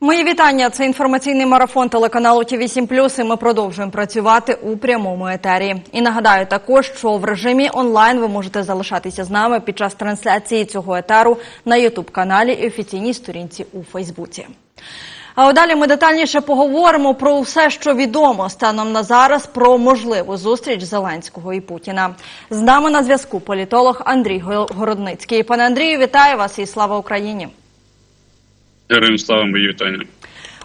Мої вітання. Це інформаційний марафон телеканалу ті 7 і Ми продовжуємо працювати у прямому етері. І нагадаю також, що в режимі онлайн ви можете залишатися з нами під час трансляції цього етеру на Ютуб каналі і офіційній сторінці у Фейсбуці. А далі ми детальніше поговоримо про все, що відомо станом на зараз про можливу зустріч Зеленського і Путіна. З нами на зв'язку політолог Андрій Городницький. Пане Андрію, вітаю вас і слава Україні. Героям слава мої вітання.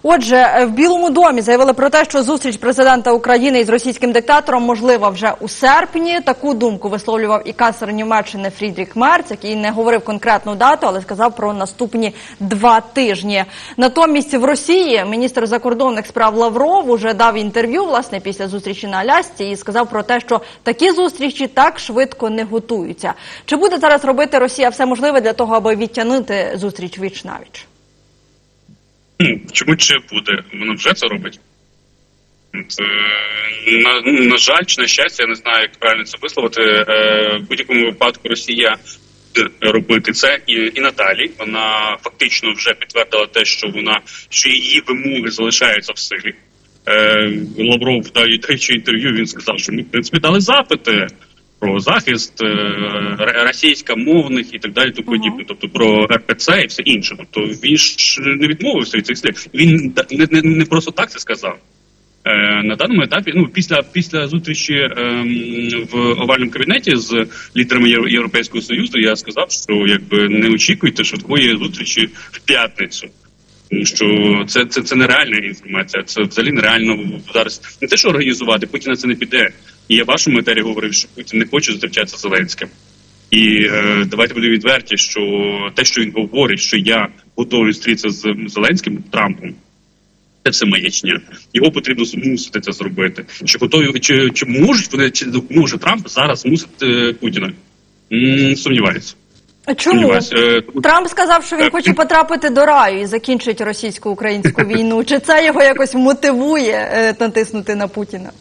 Отже, в Білому домі заявили про те, що зустріч президента України із російським диктатором можлива вже у серпні. Таку думку висловлював і канцлер Німеччини Фрідрік Мерц, який не говорив конкретну дату, але сказав про наступні два тижні. Натомість в Росії міністр закордонних справ Лавров уже дав інтерв'ю власне після зустрічі на Алясці і сказав про те, що такі зустрічі так швидко не готуються. Чи буде зараз робити Росія все можливе для того, аби відтягнути зустріч віч навіч? Чому чи буде? Воно вже це робить. На, на жаль, чи на щастя, я не знаю, як правильно це висловити. Е, в будь-якому випадку Росія робити це і, і надалі. Вона фактично вже підтвердила те, що вона що її вимоги залишаються в силі. Е, Лавров даючи інтерв'ю, він сказав, що ми в принципі дали запити про захист е, російськомовних і так далі, то подібне, тобто про РПЦ і все інше. Тобто він ж не відмовився від цих слів. Він не, не, не просто так це сказав. Е, на даному етапі, ну після після зустрічі е, в овальному кабінеті з лідерами Європейського союзу, я сказав, що якби не очікуйте швидкої зустрічі в п'ятницю. Тому що це це, це нереальна інформація. Це взагалі нереально зараз не те, що організувати, Путіна це не піде. І я в вашому етері говорив, що Путін не хоче зустрічатися з Зеленським. І е, давайте будемо відверті, що те, що він говорить, що я готовий зустрітися з Зеленським Трампом, це все маячня. Його потрібно змусити це зробити. Чи готові чи, чи можуть вони чи допоможе Трамп зараз змусити Путіна? М-м, сумніваюся. Чому Трамп сказав, що він хоче потрапити до раю і закінчить російсько-українську війну? Чи це його якось мотивує е, натиснути на Путіна?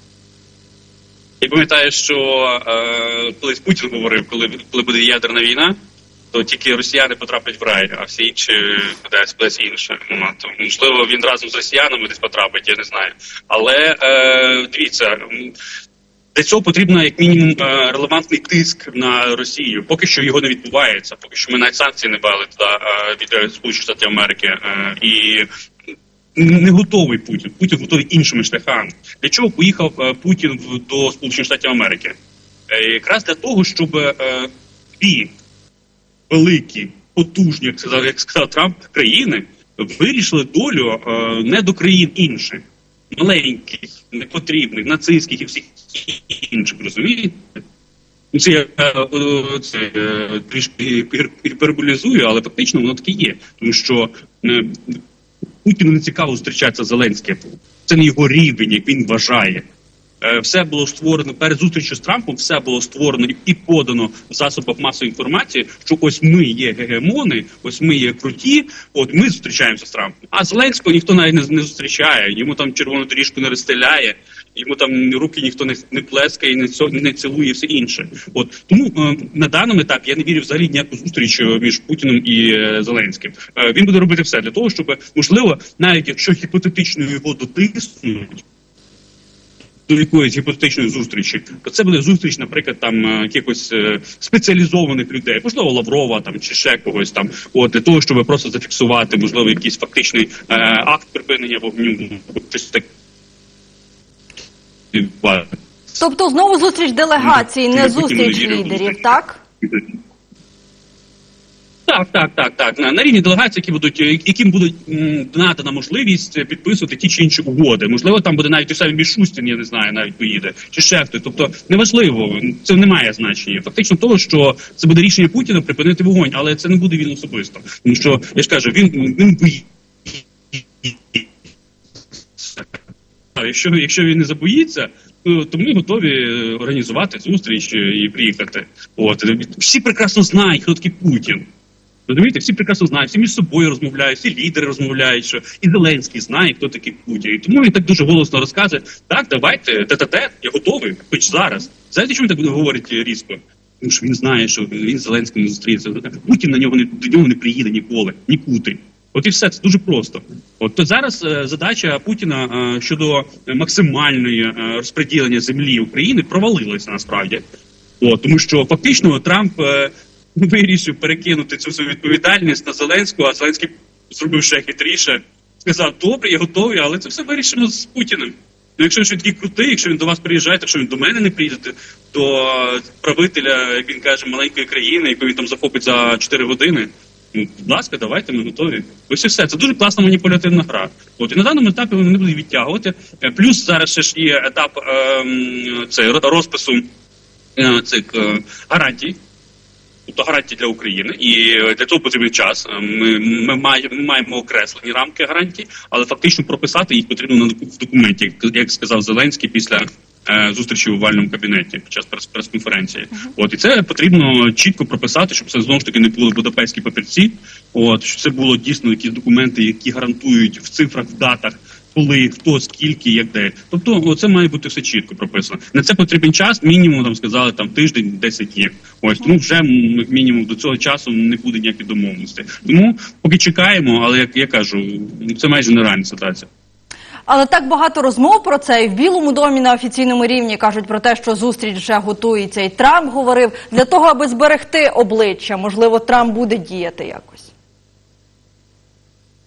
Я пам'ятаю, що е, колись Путін говорив, коли коли буде ядерна війна, то тільки росіяни потраплять в рай, а всі інші кудись кудись інше. Ну, можливо, він разом з росіянами десь потрапить, я не знаю. Але е, дивіться. Для цього потрібно як мінімум релевантний тиск на Росію. Поки що його не відбувається. Поки що ми навіть санкції не бали туди від Сполучених Штатів Америки і не готовий Путін. Путін готовий іншими шляхами. Для чого поїхав Путін до Сполучених Штатів Америки? Якраз для того, щоб дві великі, потужні, як сказав, як сказав Трамп, країни вирішили долю не до країн інших, маленьких, непотрібних, нацистських і всіх інших, розумієте? Це я це, трішки гіперболізую, але фактично воно таке є, тому що Путіну не цікаво зустрічатися з Зеленським. Це не його рівень, як він вважає. Все було створено перед зустрічю з Трампом. Все було створено і подано в засобах масової інформації, що ось ми є гегемони, ось ми є круті. От ми зустрічаємося з Трампом. А Зеленського ніхто навіть не, зустрічає. Йому там червону доріжку не розстріляє, йому там руки ніхто не не плескає, не не цілує, все інше. От тому е, на даному етапі я не вірю взагалі ніяку зустріч між Путіним і е, Зеленським. Е, він буде робити все для того, щоб можливо, навіть якщо гіпотетично його дотиснуть до якоїсь гіпотетичної зустрічі, то це буде зустріч, наприклад, там якихось спеціалізованих людей, можливо, Лаврова там чи ще когось там, от для того, щоб просто зафіксувати, можливо, якийсь фактичний е, акт припинення вогню, щось таке. Тобто знову зустріч делегації, не зустріч лідерів, так? Так, так, так, так. На, на рівні делегації, які будуть, яким будуть надана можливість підписувати ті чи інші угоди. Можливо, там буде навіть той самий Мішустін, я не знаю, навіть поїде, чи ще хтось. Тобто неважливо, це не має значення. Фактично того, що це буде рішення Путіна припинити вогонь, але це не буде він особисто. Тому що я ж кажу, він він боїться. Якщо, якщо він не забоїться, то, ми готові організувати зустріч і приїхати. От всі прекрасно знають, хто такий Путін. Розумієте, всі прекрасно знають, всі між собою розмовляють, всі лідери розмовляють, що і Зеленський знає, хто такий Путін. І тому він так дуже голосно розказує: так, давайте, те-те-те, я готовий, хоч зараз. Знаєте, чому він так говорить різко? Тому що він знає, що він з Зеленським не зустрінеться. Путін на нього не до нього не приїде ніколи, нікуди. От і все це дуже просто. От то зараз е, задача Путіна е, щодо максимальної е, розподілення землі України провалилася насправді. От, тому що фактично Трамп е, вирішив перекинути цю свою відповідальність на Зеленського, а Зеленський зробив ще хитріше. Сказав: добре, я готовий, але це все вирішимо з Путіним. Ну, якщо він такий крутий, якщо він до вас приїжджає, якщо він до мене не приїде, до правителя, як він каже, маленької країни, яку він там захопить за 4 години. Будь ласка, давайте, ми готові. Ось і все. Це дуже класна маніпулятивна гра. От і на даному етапі вони не будуть відтягувати. Е, Плюс зараз ще ж є етап ем, цей, розпису е, цих е, гарантій. Тобто гарантії для України, і е, для цього потрібен час. Е, Ми, ми, маємо, ми маємо окреслені рамки гарантій, але фактично прописати їх потрібно на в документі, як, сказав Зеленський після е, зустрічі в овальному кабінеті під час прес- прес-конференції. От і це потрібно чітко прописати, щоб це знову ж таки не були будапештські папірці. От щоб це було дійсно якісь документи, які гарантують в цифрах, в датах. Коли, хто, скільки, як де. Тобто, це має бути все чітко прописано. На це потрібен час, мінімум там сказали там тиждень, 10 днів. Ось тому вже м, як мінімум до цього часу не буде ніяких домовленостей. Тому поки чекаємо, але як я кажу, це майже нереальна ситуація. Але так багато розмов про це і в Білому домі на офіційному рівні кажуть про те, що зустріч вже готується. І Трамп говорив для того, аби зберегти обличчя. Можливо, Трамп буде діяти якось.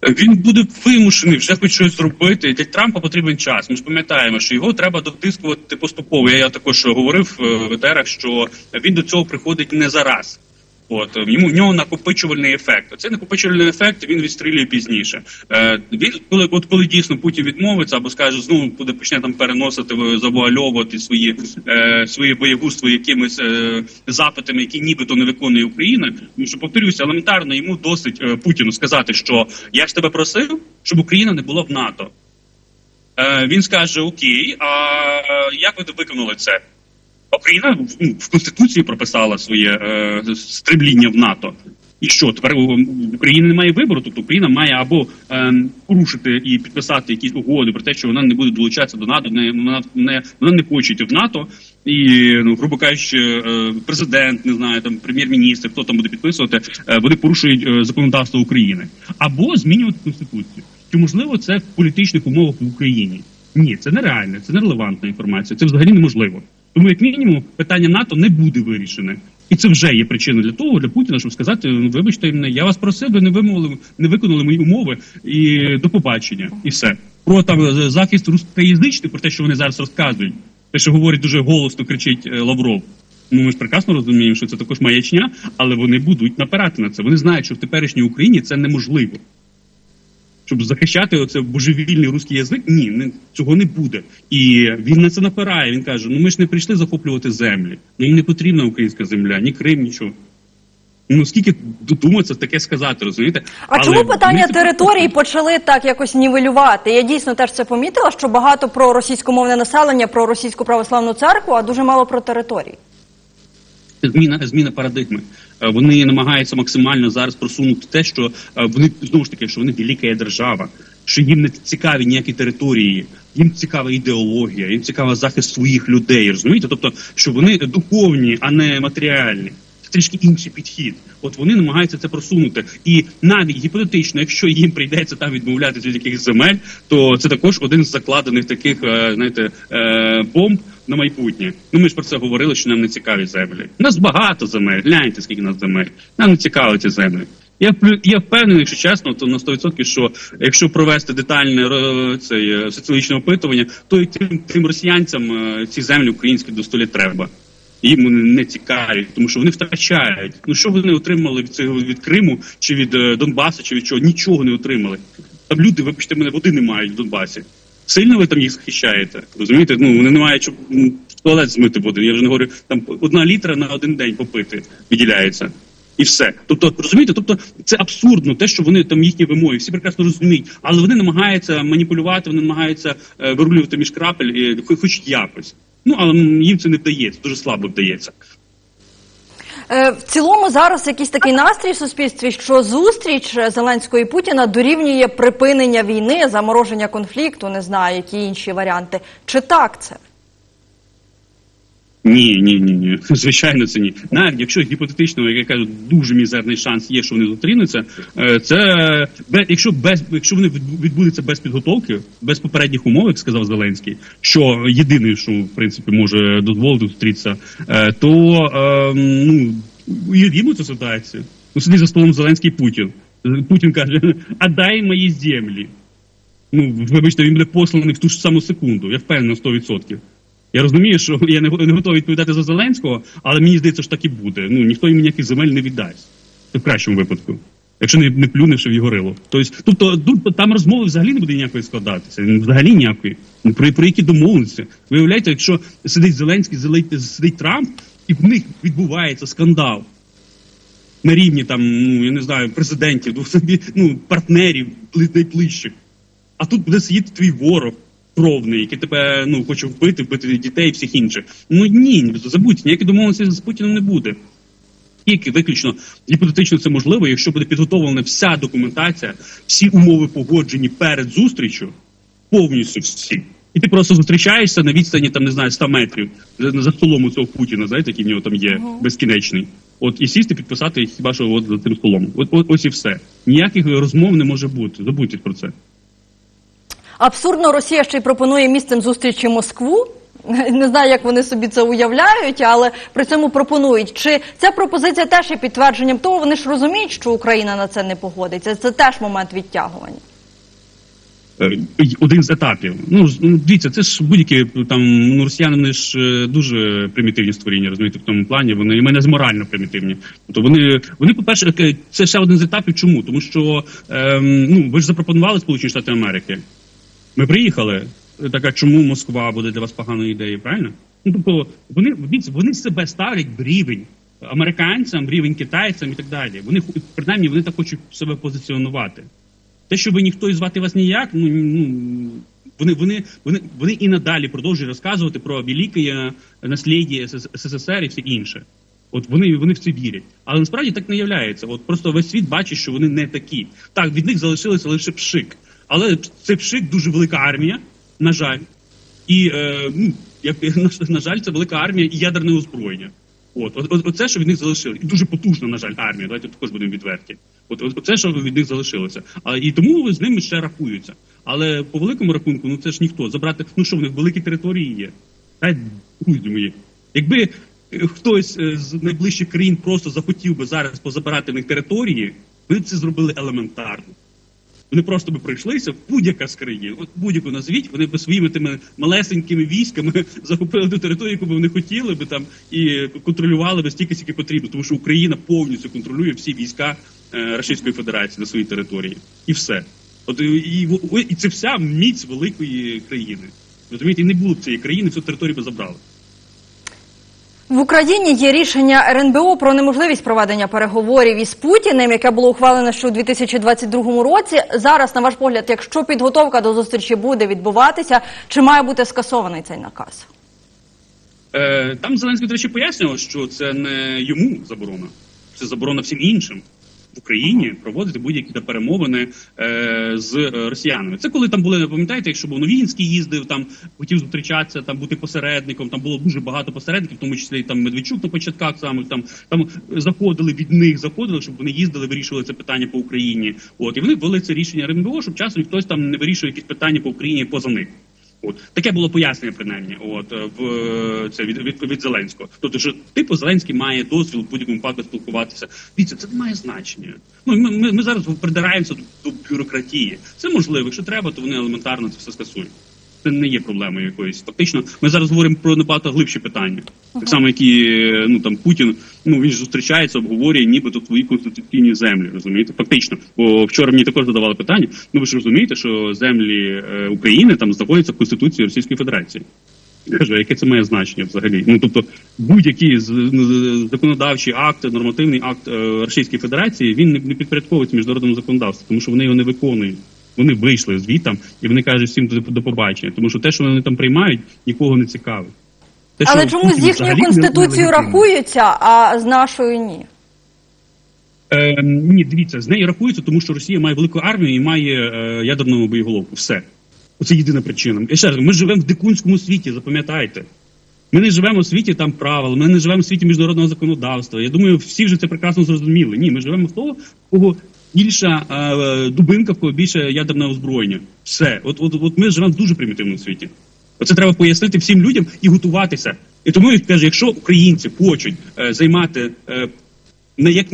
Він буде вимушений вже хоч щось зробити. Для Трампа потрібен час. Ми ж пам'ятаємо, що його треба дотискувати поступово. Я, я також говорив е, в етерах, що він до цього приходить не зараз. От е, йому в нього накопичувальний ефект. Цей накопичувальний ефект він відстрілює пізніше. Е, він коли от коли дійсно Путін відмовиться або скаже, знову буде почне там переносити завуальовувати свої е, свої боєгузтво якимись е, запитами, які нібито не виконує Україна. Тому що повторюся, елементарно йому досить е, Путіну сказати, що я ж тебе просив, щоб Україна не була в НАТО. Е, він скаже: Окей, а е, як ви виконали це? Україна ну, в конституції прописала своє е, стремління в НАТО. І що тепер у в Україні немає вибору? Тобто Україна має або е, порушити і підписати якісь угоди про те, що вона не буде долучатися до НАТО, не вона не вона не хоче йти в НАТО, і ну грубо кажучи, е, президент не знаю, там прем'єр-міністр, хто там буде підписувати, е, вони порушують е, законодавство України, або змінювати конституцію. Чи можливо це в політичних умовах в Україні? Ні, це нереально, це нерелевантна інформація. Це взагалі неможливо. Тому, як мінімум, питання НАТО не буде вирішене. І це вже є причина для того, для Путіна, щоб сказати: ну вибачте я вас просив, ви не вимовили, не виконали мої умови, і до побачення, і все. Про там е, захист рускоязичних, про те, що вони зараз розказують, те, що говорить дуже голосно, кричить е, Лавров. Ну ми ж прекрасно розуміємо, що це також маячня, але вони будуть напирати на це. Вони знають, що в теперішній Україні це неможливо щоб захищати оце божевільний русський язик, ні, не, цього не буде. І він на це напирає. Він каже: ну ми ж не прийшли захоплювати землі. Нам не потрібна українська земля, ні Крим, нічого. Ну скільки додуматися таке сказати, розумієте? А Але чому питання вони це території почали так якось нівелювати? Я дійсно теж це помітила, що багато про російськомовне населення, про російську православну церкву, а дуже мало про території. Зміна зміна парадигми. Е, Вони намагаються максимально зараз просунути те, що е, вони знову ж таки, що вони велика держава, що їм не цікаві ніякі території, їм цікава ідеологія, їм цікава захист своїх людей. Розумієте? Тобто, що вони духовні, а не матеріальні. Це трішки інший підхід. От вони намагаються це просунути. І навіть гіпотетично, якщо їм прийдеться там відмовлятися від якихось земель, то це також один з закладених таких, е, знаєте, бомб на майбутнє. Ну ми ж про це говорили, що нам не цікаві землі. У нас багато земель. Гляньте, скільки нас земель. Нам не цікаві ці землі. Я я впевнений, якщо чесно, то на 100%, що якщо провести детальне ро- цей, е, соціологічне опитування, то і тим, тим росіянцям е, ці землі українські до столі треба. Їм не цікаві, тому що вони втрачають. Ну що вони отримали від цього від Криму чи від е, Донбасу, чи від чого? Нічого не отримали. Там люди, вибачте мене, води не мають в Донбасі. Сильно ви там їх захищаєте? Розумієте? Ну вони не мають щоб в туалет змити воду. Я вже не говорю, там одна літра на один день попити виділяється. І все. Тобто, розумієте, тобто це абсурдно, те, що вони там їхні вимоги, всі прекрасно розуміють, але вони намагаються маніпулювати, вони намагаються е, вирулювати між крапель, е, хоч якось. Ну але їм це не вдається, дуже слабо вдається. Е, В цілому зараз якийсь такий настрій в суспільстві, що зустріч е, Зеленського і Путіна дорівнює припинення війни, замороження конфлікту, не знаю, які інші варіанти. Чи так це? Ні, ні, ні, ні. Звичайно, це ні. Навіть якщо гіпотетично, як я кажу, дуже мізерний шанс є, що вони зустрінуться, е, це якщо без якщо вони відбудуться без підготовки, без попередніх умов, як сказав Зеленський, що єдине, що в принципі може дозволити зустрітися, е, то е, ну уявімо цю ситуацію. Ну сидить за столом Зеленський Путін. Путін каже: а дай мої землі. Ну, вибачте, він буде посланий в ту ж саму секунду. Я впевнений на 100%. Я розумію, що я не, го- не готовий відповідати за Зеленського, але мені здається, що так і буде. Ну ніхто йому ніяких земель не віддасть. Це в кращому випадку. Якщо не, не плюнувши в його рило. Тобто, тобто тут там розмови взагалі не буде ніякої складатися. Ну, Взагалі ніякої. Ну, про, про які домовленості. Виявляєте, якщо сидить Зеленський, сидить Трамп, і в них відбувається скандал на рівні там, ну я не знаю, президентів, ну, ну, партнерів найближчих. А тут буде сидіти твій ворог кровний, який тебе ну хоче вбити, вбити дітей і всіх інших. Ну ні, забудьте, ніякі домовленості з Путіним не буде. Тільки виключно гіпотетично це можливо, якщо буде підготовлена вся документація, всі умови погоджені перед зустрічю, повністю всі. І ти просто зустрічаєшся на відстані там не знаю 100 метрів за, столом у цього Путіна, знаєте, який в нього там є безкінечний. От і сісти, підписати хіба що от за тим столом. От, от ось і все. Ніяких розмов не може бути. Забудьте про це. Абсурдно, Росія ще й пропонує місцем зустрічі Москву. Не знаю, як вони собі це уявляють, але при цьому пропонують. Чи ця пропозиція теж є підтвердженням того, вони ж розуміють, що Україна на це не погодиться. Це теж момент відтягування. Е, один з етапів. Ну ну, дивіться, це ж будь-які там ну, росіяни вони ж е, дуже примітивні створіння, розумієте, в тому плані. Вони і мене з морально примітивні. Тобто вони, вони, по-перше, е, це ще один з етапів. Чому? Тому що ем, ну ви ж запропонували Сполучені Штати Америки. Ми приїхали. Так, а чому Москва буде для вас поганою ідеєю, правильно? Ну тобто вони вони себе ставлять в рівень американцям, в рівень китайцям і так далі. Вони принаймні вони так хочуть себе позиціонувати. Те, що ви ніхто і звати вас ніяк, ну, ну вони, вони, вони, вони і надалі продовжують розказувати про велике е, СССР і все інше. От вони, вони в це вірять. Але насправді так не являється. От просто весь світ бачить, що вони не такі. Так, від них залишилося лише пшик. Але цей пшик дуже велика армія, на жаль. І е, ну, на, жаль, це велика армія і ядерне озброєння. От, от, оце, що від них залишилося. І дуже потужна, на жаль, армія. Давайте також будемо відверті. От, от оце, що від них залишилося. А і тому з ними ще рахуються. Але по великому рахунку, ну це ж ніхто. Забрати, ну що в них великі території є. Та друзі мої. Якби е, хтось е, з найближчих країн просто захотів би зараз позабирати в них території, б це зробили елементарно. Вони просто би пройшлися в будь-яка країн, от будь-яку назвіть, вони б своїми тими малесенькими військами захопили ту територію, яку б вони хотіли би там і контролювали би стільки, скільки потрібно, тому що Україна повністю контролює всі війська е, Російської Федерації на своїй території, і все. От і, і, і це вся міць великої країни. Розумієте, і не було б цієї країни, всю територію би забрали. В Україні є рішення РНБО про неможливість проведення переговорів із Путіним, яке було ухвалено ще у 2022 році. Зараз, на ваш погляд, якщо підготовка до зустрічі буде відбуватися, чи має бути скасований цей наказ? Е, там Зеленський, до речі, пояснював, що це не йому заборона, це заборона всім іншим в Україні проводити будь-які перемовини е, з росіянами. Це коли там були, пам'ятаєте, якщо був Новінський їздив, там хотів зустрічатися, там бути посередником. Там було дуже багато посередників, в тому числі там Медведчук на початках саме там там заходили від них, заходили, щоб вони їздили, вирішували це питання по Україні. От і вони ввели це рішення РНБО, щоб часом хтось там не вирішує якісь питання по Україні поза них. От таке було пояснення, принаймні, от е, в е, це від, від, від Зеленського. Тобто, що типу Зеленський має дозвіл в будь-якому випадку спілкуватися. Дивіться, це не має значення. Ну ми, ми, ми зараз придираємося до, до бюрократії. Це можливо. Якщо треба, то вони елементарно це все скасують. Це не є проблемою якоюсь. Фактично, ми зараз говоримо про набагато глибші питання. Так само, як і е, ну там Путін, ну він зустрічається, обговорює, нібито твої конституційні землі. Розумієте, фактично. Бо вчора мені також задавали питання. Ну ви ж розумієте, що землі е, України там знаходяться в Конституції Російської Федерації. Я кажу, яке це має значення взагалі? Ну тобто, будь-який з- з- законодавчий акт, нормативний акт е, Російської Федерації, він не, не підпорядковується міжнародному законодавству, тому що вони його не виконують. Вони вийшли звітам і вони кажуть всім до, побачення, тому що те, що вони там приймають, нікого не цікавить. Те, Але чому з їхньою конституцією рахуються, а з нашою ні? Е, ні, дивіться, з нею рахується, тому що Росія має велику армію і має е, ядерну боєголовку. Все. Оце єдина причина. І ще раз, ми живемо в дикунському світі, запам'ятайте. Ми не живемо в світі там правил, ми не живемо в світі міжнародного законодавства. Я думаю, всі вже це прекрасно зрозуміли. Ні, ми живемо в того, кого більша е, дубинка, в кого більше ядерне озброєння. Все, от, от, от ми живемо в дуже примітивному світі. Оце треба пояснити всім людям і готуватися. І тому я кажу, якщо українці хочуть е, займати е, на як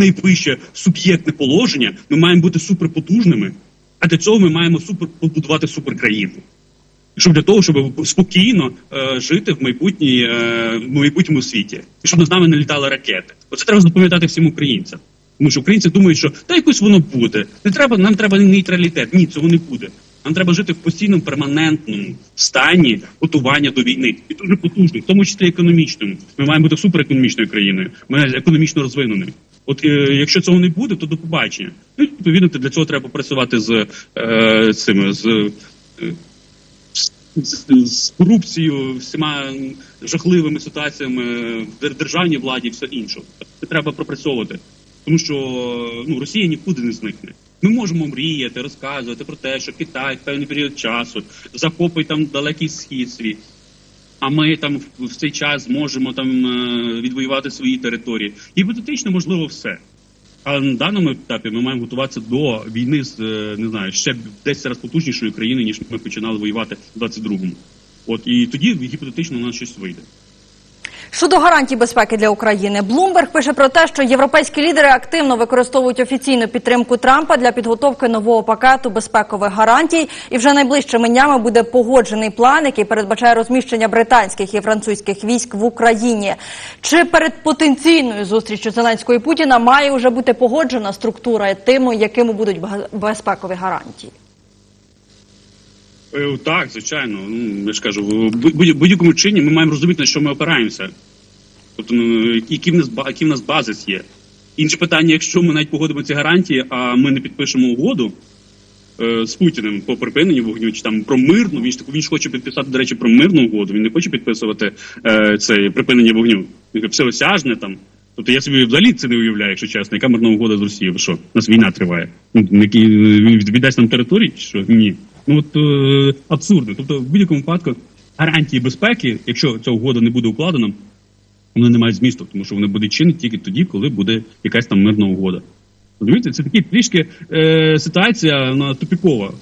суб'єктне положення, ми маємо бути суперпотужними, а для цього ми маємо супер побудувати суперкраїну. Щоб для того, щоб спокійно е, жити в майбутній е, в майбутньому світі, і щоб над нами не літали ракети. Оце треба запам'ятати всім українцям. Тому що українці думають, що та якось воно буде. Не треба, нам треба нейтралітет. Ні, цього не буде. Нам треба жити в постійному перманентному стані готування до війни і дуже потужний, в тому числі економічному. Ми маємо бути суперекономічною країною. Ми економічно розвиненою. От е, якщо цього не буде, то до побачення. Ну відповідно, для цього треба працювати з е, цими з. е, з, з корупцією, всіма жахливими ситуаціями в державній владі і все інше. Це треба пропрацьовувати. Тому що ну, Росія нікуди не зникне. Ми можемо мріяти, розказувати про те, що Китай в певний період часу захопить там далекий схід свій. А ми там в- цей час зможемо там е, відвоювати свої території. Гіпотетично можливо все. Але на даному етапі ми маємо готуватися до війни з е, не знаю ще 10 разів потужнішою країною, ніж ми починали воювати в 22-му. От і тоді гіпотетично у нас щось вийде. Щодо гарантій безпеки для України, Блумберг пише про те, що європейські лідери активно використовують офіційну підтримку Трампа для підготовки нового пакету безпекових гарантій. І вже найближчими днями буде погоджений план, який передбачає розміщення британських і французьких військ в Україні. Чи перед потенційною зустрічю Зеленського і Путіна має вже бути погоджена структура тими, якими будуть безпекові гарантії? Е, Так, звичайно. Ну я ж кажу, в будь- будь-якому чині ми маємо розуміти, на що ми опираємося. Тобто, ну, який в нас який в нас базис є. Інше питання, якщо ми навіть погодимо ці гарантії, а ми не підпишемо угоду е, з Путіним по припиненню вогню, чи там про мирну, він ж таку він ж хоче підписати, до речі, про мирну угоду. Він не хоче підписувати е, це припинення вогню. Він все осяжне там. Тобто я собі взагалі це не уявляю, якщо чесно, яка мирна угода з Росією? Що? У нас війна триває. Ну, які, він віддасть нам території, що? Ні. Ну от е, абсурдно. Тобто, в будь-якому випадку гарантії безпеки, якщо ця угода не буде укладена, вони не мають змісту, тому що вони будуть чинити тільки тоді, коли буде якась там мирна угода. Розумієте, це такі трішки е, ситуація вона тупікова.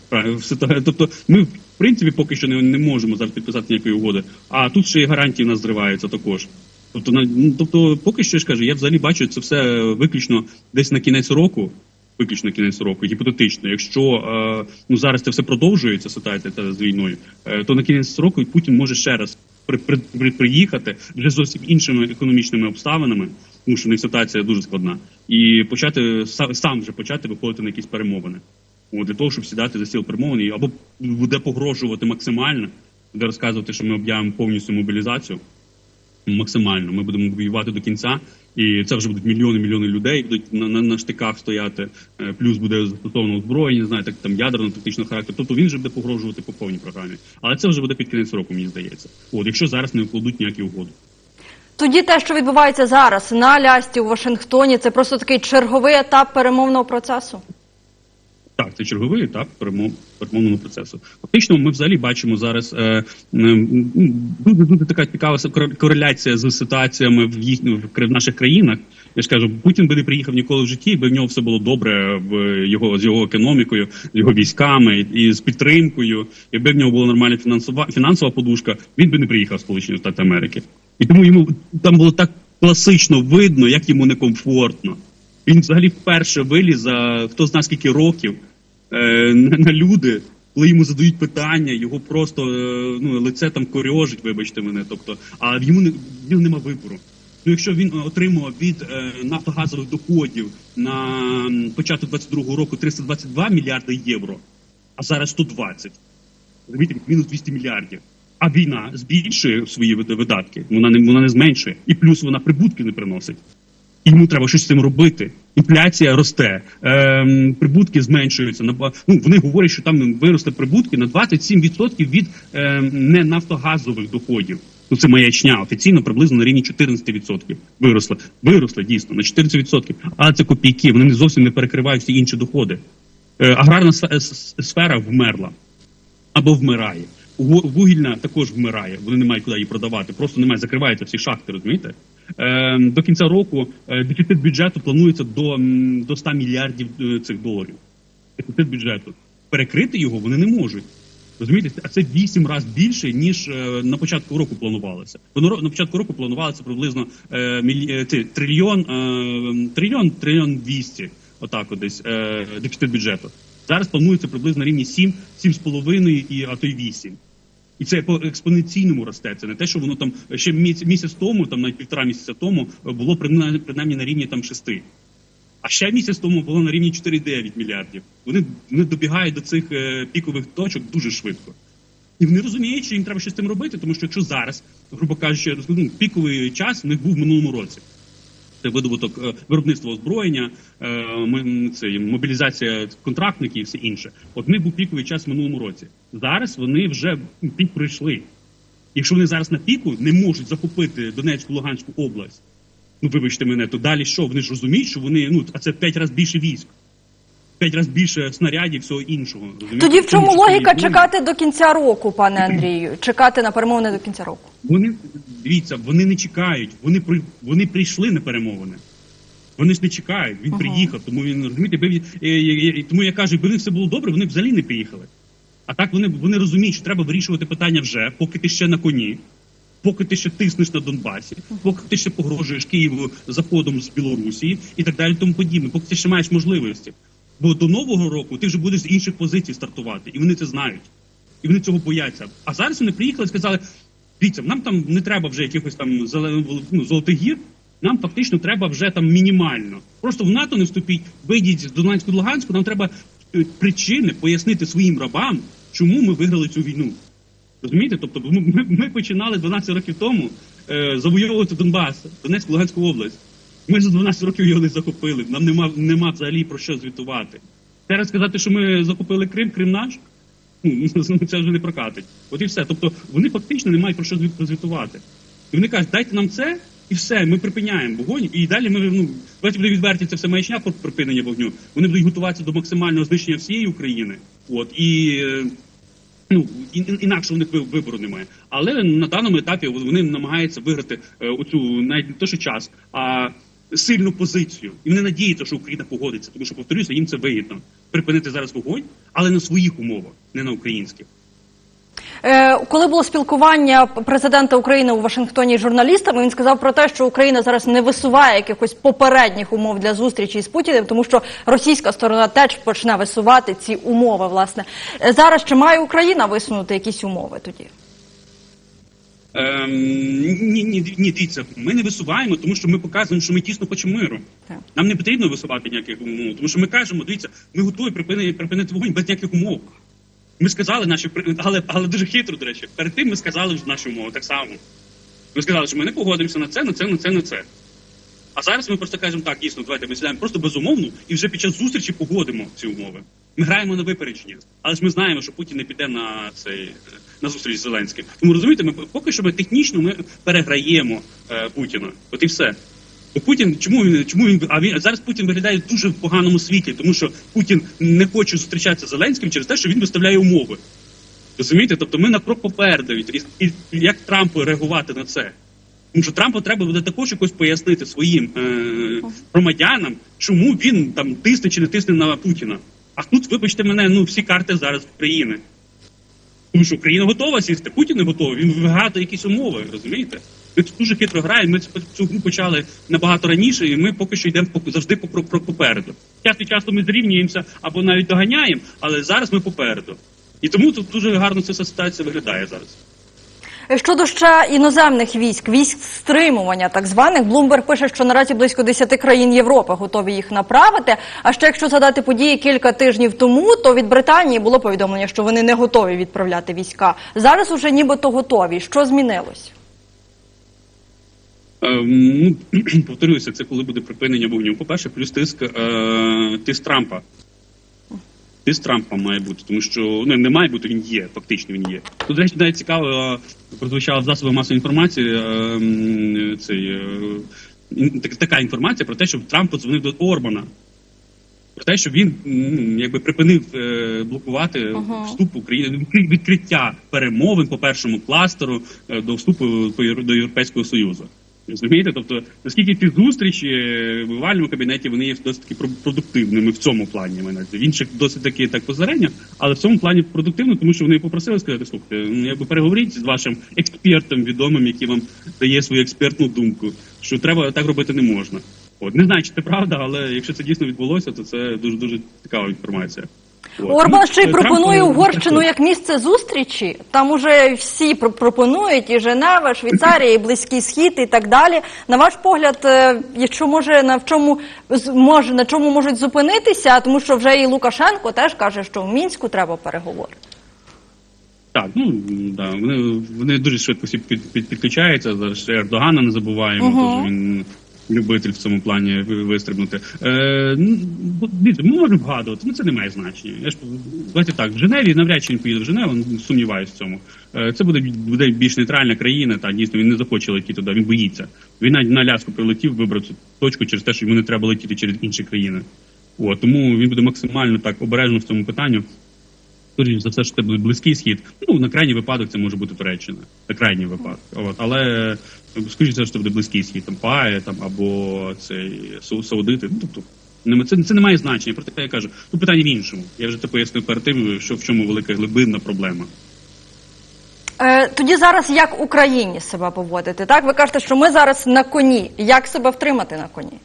Тобто, ми в принципі поки що не, не можемо зараз підписати ніякої угоди, а тут ще й гарантії в нас зриваються також. Тобто, на, ну, тобто, поки що я ж кажу, я взагалі бачу це все виключно десь на кінець року. Виключно кінець року, гіпотетично. Якщо е, ну зараз це все продовжується ситуація та з війною, е, то на кінець року Путін може ще раз при, при, при, приїхати вже зовсім іншими економічними обставинами, тому що в них ситуація дуже складна, і почати сам вже почати виходити на якісь перемовини. От, для того, щоб сідати за стіл перемовин, або буде погрожувати максимально, буде розказувати, що ми об'явимо повністю мобілізацію максимально. Ми будемо воювати до кінця, і це вже будуть мільйони мільйони людей, будуть на, на, на штиках стояти. Е, Плюс буде застосовано озброєння, знаєте, там ядерно тактичного характеру. Тобто він вже буде погрожувати по повній програмі. Але це вже буде під кінець року, мені здається. От якщо зараз не укладуть ніякі угоди. Тоді те, що відбувається зараз на Алясці у Вашингтоні, це просто такий черговий етап перемовного процесу. Так, це черговий етап перемов перемовного процесу. Фактично, ми взагалі бачимо зараз е, дуже дуже така цікава кореляція з ситуаціями в їх в, наших країнах. Я ж кажу, Путін би не приїхав ніколи в житті, якби в нього все було добре в його з його економікою, з його військами і з підтримкою. Якби в нього була нормальна фінансова фінансова подушка, він би не приїхав в Сполучені Штати Америки. І тому йому там було так класично видно, як йому некомфортно. Він взагалі вперше виліз за хто знає скільки років е, на, люди, коли йому задають питання, його просто е, ну, лице там корьожить, вибачте мене. Тобто, а йому не в нього нема вибору. Ну, якщо він отримував від е, нафтогазових доходів на початок 22-го року 322 мільярди євро, а зараз 120, розумієте, мінус 200 мільярдів. А війна збільшує свої видатки, вона не вона не зменшує, і плюс вона прибутки не приносить. Йому треба щось з цим робити. Інфляція росте, ем, прибутки зменшуються. Ну, вони говорять, що там виросли прибутки на 27% від ем, не нафтогазових доходів. Ну це маячня. Офіційно приблизно на рівні 14% виросли. Виросли дійсно на 14%. Але це копійки. Вони не зовсім не перекривають всі інші доходи. Е, аграрна сфера вмерла або вмирає. Ву- Вугільна також вмирає, вони не мають куди її продавати, просто немає, закриваються всі шахти, розумієте? Е, до кінця року е, дефіцит бюджету планується до, до 100 мільярдів е, цих доларів. Дефіцит бюджету. Перекрити його вони не можуть. Розумієте, а це вісім разів більше, ніж на початку року планувалося. Воно на початку року планувалося приблизно міль, трильйон, трильйон, трильйон двісті, отак от десь дефіцит бюджету. Зараз планується приблизно рівні 7, 7,5 і а то й 8. І це по експоненційному росте. Це не те, що воно там ще місяць, місяць тому, там навіть півтора місяця тому, е, було принаймні, на рівні там 6. А ще місяць тому було на рівні 4,9 мільярдів. Вони, вони добігають до цих е, пікових точок дуже швидко. І вони розуміють, що їм треба щось з цим робити, тому що якщо зараз, грубо кажучи, ну, піковий час в них був в минулому році. Це видобуток виробництво виробництва озброєння, е, це мобілізація контрактників і все інше. От ми був піковий час в минулому році. Зараз вони вже пік пройшли. Якщо вони зараз на піку не можуть захопити Донецьку, Луганську область, ну вибачте мене, то далі що? Вони ж розуміють, що вони ну а це п'ять разів більше військ, п'ять разів більше снарядів, всього іншого. розумієте? Тоді в чому логіка чекати до кінця року, пане Андрію? Чекати на перемовини до кінця року? Вони дивіться, вони не чекають. Вони при вони прийшли на перемовини. Вони ж не чекають. Він Ага. приїхав, тому він розумієте, би е, е, е, тому я кажу, якби все було добре, вони б взагалі не приїхали. А так вони вони розуміють, що треба вирішувати питання вже, поки ти ще на коні, поки ти ще тиснеш на Донбасі, поки ти ще погрожуєш Києву заходом з Білорусі і так далі, тому подібне, поки ти ще маєш можливості. Бо до нового року ти вже будеш з інших позицій стартувати, і вони це знають. І вони цього бояться. А зараз вони приїхали і сказали: дивіться, нам там не треба вже якихось там ну, золотих гір. Нам фактично треба вже там мінімально. Просто в НАТО не вступіть, вийдіть з Донецьку Луганську. Нам треба е, причини пояснити своїм рабам, чому ми виграли цю війну. Розумієте? Тобто, ми, ми починали 12 років тому е, завойовувати Донбас, Донецьку Луганську область. Ми за 12 років його не захопили. Нам нема, нема взагалі про що звітувати. Зараз сказати, що ми захопили Крим, Крим наш. Ну, це вже не прокатить. От і все. Тобто вони фактично не мають про що звіт- звітувати. І вони кажуть, дайте нам це, і все, ми припиняємо вогонь. І далі ми ну давайте буде відверті, це все маячня про припинення вогню. Вони будуть готуватися до максимального знищення всієї України. От і. е, Ну і- інакше у них вибору немає. Але на даному етапі вони намагаються виграти е, оцю навіть не то, що час, а сильну позицію. І вони надіються, що Україна погодиться, тому що повторюся, їм це вигідно припинити зараз вогонь, але на своїх умовах, не на українських. Е, коли було спілкування президента України у Вашингтоні з журналістами, він сказав про те, що Україна зараз не висуває якихось попередніх умов для зустрічі з Путіним, тому що російська сторона теж почне висувати ці умови. Власне Е, зараз чи має Україна висунути якісь умови тоді? Ем, ні, ні, ні, дивіться, ми не висуваємо, тому що ми показуємо, що ми тісно хочемо миру. Так. Нам не потрібно висувати ніяких умов, тому що ми кажемо, дивіться, ми готові припинити, припинити вогонь без ніяких умов. Ми сказали наші але, але дуже хитро, до речі. Перед тим ми сказали наші умови так само. Ми сказали, що ми не погодимося на це, на це, на це, на це. А зараз ми просто кажемо так, дійсно, давайте ми сідаємо просто безумовно і вже під час зустрічі погодимо ці умови. Ми граємо на випередження, але ж ми знаємо, що Путін не піде на цей на зустріч з Зеленським. Тому розумієте, ми поки що ми технічно ми переграємо е, Путіна. От і все. Бо Путін, чому він чому він а він зараз Путін виглядає дуже в поганому світлі, тому що Путін не хоче зустрічатися з Зеленським через те, що він виставляє умови. Розумієте? Тобто ми на крок попереду. І, і як Трампу реагувати на це? Тому що Трампу треба буде також якось пояснити своїм е, громадянам, чому він там тисне чи не тисне на Путіна. А тут, вибачте мене, ну всі карти зараз в країни. Тому що Україна готова сісти, Путін не готовий, він вигадує якісь умови, розумієте? Ми тут дуже хитро граємо. Ми цю, гру почали набагато раніше, і ми поки що йдемо завжди попереду. Час від часу ми зрівнюємося або навіть доганяємо, але зараз ми попереду. І тому тут дуже гарно ця ситуація виглядає зараз. Е, Щодо ще іноземних військ, військ стримування так званих, Блумберг пише, що наразі близько 10 країн Європи готові їх направити. А ще якщо згадати події кілька тижнів тому, то від Британії було повідомлення, що вони не готові відправляти війська. Зараз уже нібито готові. Що змінилось? Ем, ну, повторюся, це коли буде припинення вогню. По-перше, плюс тиск, е, тиск Трампа. Тиск Трампа має бути, тому що ну, не має бути, він є, фактично він є. Тут, до речі, навіть цікаво, е, прозвучала в засобах масової інформації е, цей, е, така інформація про те, що Трамп подзвонив до Орбана. про те, що він якби припинив е, блокувати вступ України відкриття перемовин по першому кластеру е, до вступу до Європейського Союзу. Розумієте? Тобто, наскільки ці зустрічі в овальному кабінеті вони є досить таки про- продуктивними в цьому плані. Мене в інших досить таки так позарення, але в цьому плані продуктивно, тому що вони попросили сказати, слухайте, ну, якби переговоріть з вашим експертом відомим, який вам дає свою експертну думку, що треба так робити не можна. От не знаю, чи це правда, але якщо це дійсно відбулося, то це дуже дуже цікава інформація. Орбан ще й пропонує ну, Угорщину як місце зустрічі. Там уже всі пропонують і Женева, Швейцарія, і Близький Схід, і так далі. На ваш погляд, е, якщо може на в чому може на чому можуть зупинитися, тому що вже і Лукашенко теж каже, що в мінську треба переговори. Так, ну да, вони, вони дуже швидко всі під, під, підключаються. Зараз Ердогана не забуваємо, Мгм. дуже він любитель в цьому плані вистрибнути. Е, ну, ми можемо вгадувати, ну це не має значення. Я ж давайте так, в Женеві навряд чи він поїде в Женеву, ну, сумніваюся в цьому. Е, це буде, буде більш нейтральна країна, та дійсно він не захоче летіти туди, він боїться. Він навіть на Аляску прилетів, вибрав цю точку через те, що йому не треба летіти через інші країни. От, тому він буде максимально так обережно в цьому питанню. Скоріше за все, що це буде близький схід. Ну на крайній випадок це може бути Туреччина. На крайній випадок. От але скоріше за все, це буде близький схід, там ПАЕ там або цей Сау- Саудити. Ну тобто це, це не має значення. Проте я кажу, тут питання в іншому. Я вже це пояснив перед тим, що в чому велика глибинна проблема. Е, тоді зараз як Україні себе поводити? Так, ви кажете, що ми зараз на коні. Як себе втримати на коні?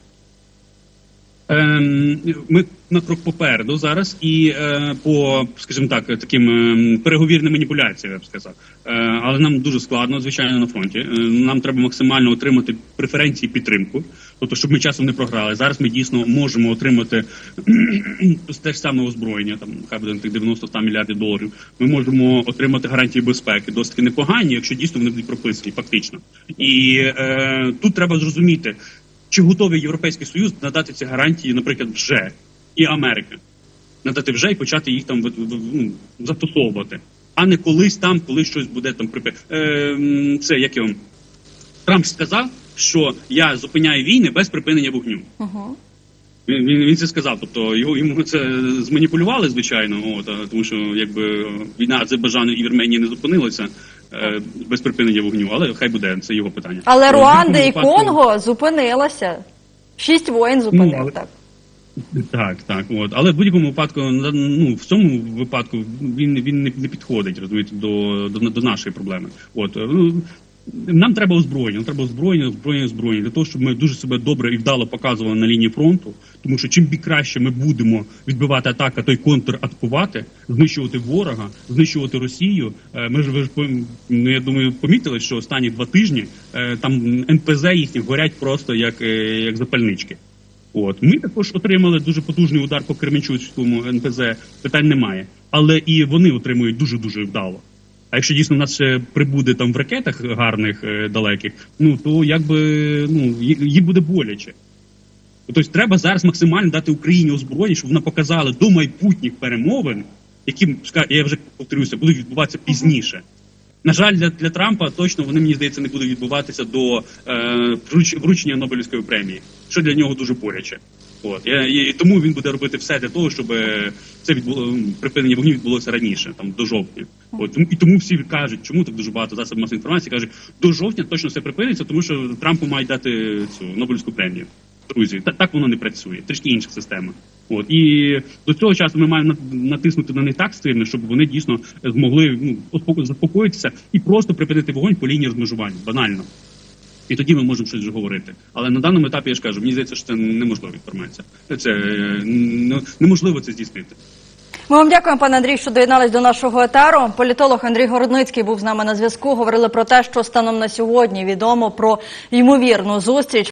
Ем, Ми на крок попереду зараз, і е, по, скажімо так, таким ем, переговірним маніпуляціям, я б сказав. Е, але нам дуже складно, звичайно, на фронті. Е, нам треба максимально отримати преференції підтримку, тобто, щоб ми часом не програли. Зараз ми дійсно можемо отримати те ж саме озброєння, там хай буде на тих 90-100 мільярдів доларів. Ми можемо отримати гарантії безпеки, досить непогані, якщо дійсно вони будуть прописані, фактично. І е, тут треба зрозуміти. Чи готовий Європейський Союз надати ці гарантії, наприклад, вже і Америка надати вже і почати їх там ну, застосовувати, а не колись там, коли щось буде там припи... Е, це як його Трамп сказав, що я зупиняю війни без припинення вогню. Угу. Він, він, він це сказав. Тобто його йому це зманіпулювали, звичайно. От тому, що якби війна Азербайджану і Вірменії не зупинилася е, без припинення вогню, але хай буде це його питання. Але Руанда і випадку- Конго зупинилася. Шість воїн зупинив. Ну, але- так. Так, так, от. Але в будь-якому випадку, ну в цьому випадку він, він не, не підходить, розумієте, до, до, до нашої проблеми. От е, ну, нам треба озброєння, нам треба озброєння, озброєння, озброєння для того, щоб ми дуже себе добре і вдало показували на лінії фронту. Тому що чим краще ми будемо відбивати атаку, той контратакувати, знищувати ворога, знищувати Росію. е, Ми ж ви ж ну, я думаю, помітили, що останні два тижні е, там НПЗ їхні горять просто як, е, як запальнички. От ми також отримали дуже потужний удар по Кременчуцькому НПЗ. Питань немає, але і вони отримують дуже дуже вдало. А якщо дійсно в нас ще прибуде там в ракетах гарних е, далеких, ну то якби ну їй буде боляче. Тобто треба зараз максимально дати Україні озброєння, щоб вона показала до майбутніх перемовин, які я вже повторюся, будуть відбуватися пізніше. На жаль, для, для Трампа точно вони мені здається не будуть відбуватися до е, вручення Нобелівської премії, що для нього дуже боляче. От я, і, і тому він буде робити все для того, щоб е, це відбуло припинення вогню відбулося раніше, там до жовтня. От тому- і тому всі кажуть, чому так дуже багато засобів масової інформації кажуть, до жовтня точно все припиниться, тому що Трампу мають дати цю Нобелівську премію. Друзі, та, так воно не працює. Трішки інша система. От і до цього часу ми маємо на- натиснути на них так сильно, щоб вони дійсно змогли ну заспокоїтися і просто припинити вогонь по лінії розмежування. Банально. І тоді ми можемо щось говорити. Але на даному етапі я ж кажу, мені здається, що це неможлива інформація. Це е, неможливо це здійснити. Ми вам дякуємо, пане Андрій, що доєднались до нашого етеру. Політолог Андрій Городницький був з нами на зв'язку. Говорили про те, що станом на сьогодні відомо про ймовірну зустріч.